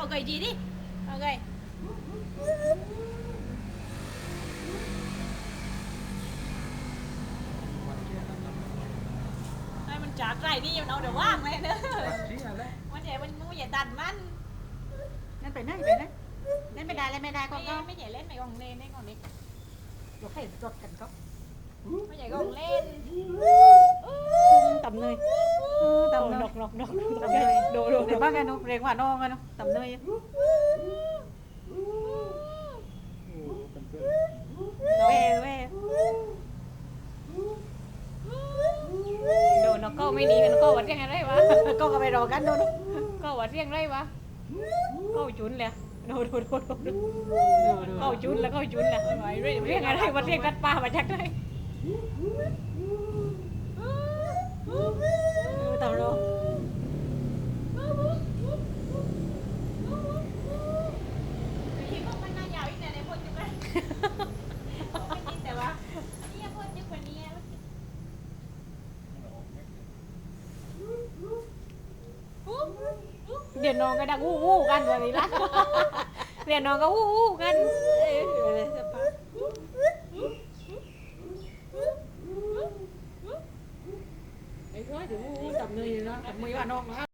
เอาไก่จีดิเอาไก่ให้มันจากไก่นี่มันเอาเดี๋ยวว่างเลยเนอะชี้อะไรมันใหญ่มันมันใหญ่ดันมันนั่นไปไหนไปไหนเล่นไม่ได้เล่นไม่ได้ก็ไม่ก็ไม่ใหญ่เล่นไม่กองเล่นเล่นกองเล็กยกให้รถกันก็ไม่ใหญ่กองเล่นตำเนย ตตำเนดยอกดอกดอกตำเนยดูดูเดี๋ยวบ้างกันนูเรียกว่าน้องกันนูตำเนยโอ้เป็นเพื่อนเว้เว้โดนก็ไม่ดีกันก็วัดยังไงไรวะ ก็ก็ไปรอกันโดนก็วัดยังไรวะก็จุนเลยโดนโดนโดนโดนก็จุนแล้วก็จุนแล้วเรียกอะไรวัดเรียกกัดปลามาจากไหนตำรวจ ที่พวกมันน่ายาวอีกแต่ในพวกจะไม่ไม่กินแต่ว่าเนี่ยพวกจะกว่านี้ เดี๋ยวน้องก็ดังวู้วู้กันวันนี้ละเดี๋ยวน้องก็วู้วู้กันเอ้ยสภาพไอ้อยถึงอู้จับเนยนะจับมือว่าน้องนะ